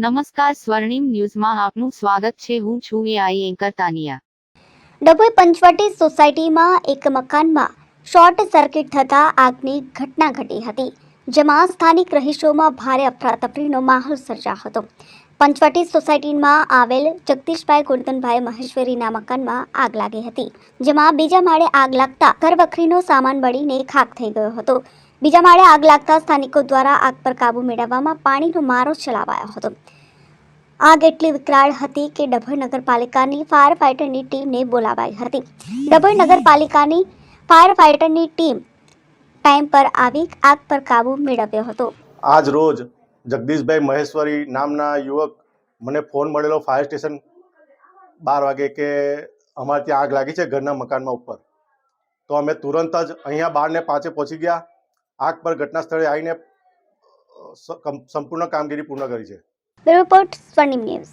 નમસ્કાર સ્વર્ણિમ ન્યૂઝમાં આપનું સ્વાગત છે. હું છું એઆઈ એન્કર તાનિયા ડભોઈ પંચવટી સોસાયટીમાં એક મકાનમાં શોર્ટ સર્કિટ થતાં આગની ઘટના ઘટી હતી, જેમાં સ્થાનિક રહીશોમાં ભારે અફરાતફરીનો માહોલ સર્જાયો હતો. પંચવટી સોસાયટીમાં આવેલ જગદીશભાઈ ગોરધનભાઈ મહેશ્વરીના મકાનમાં આગ લાગી હતી, જેમાં બીજા માળે આગ લાગતા ઘરવખરીનો સામાન બળીને ખાક થઈ ગયો હતો. બીજા માળે આગ લાગતા સ્થાનિકો દ્વારા આગ પર કાબુ મેળવવામાં પાણીનો મારો ચલાવાયો હતો. આગ એટલી વિકરાળ હતી કે ડભોઈ નગરપાલિકાની ફાયર ફાઇટરની ટીમને બોલાવાઈ હતી. ડભોઈ નગરપાલિકાની ફાયર ફાઇટરની ટીમ ટાઈમ પર આવી આગ પર કાબુ મેળવ્યો હતો. આજ રોજ જગદીશભાઈ મહેશ્વરી નામના યુવક મને ફોન મળેલો ફાયર સ્ટેશન બાર વાગે કે અમારે ત્યાં આગ લાગી છે ઘરના મકાનમાં ઉપર. તો અમે તુરંત જ અહીંયા બારને પાંચે પહોંચી ગયા. આગ પર ઘટના સ્થળે આવીને સંપૂર્ણ કામગીરી પૂર્ણ કરી છે. Report news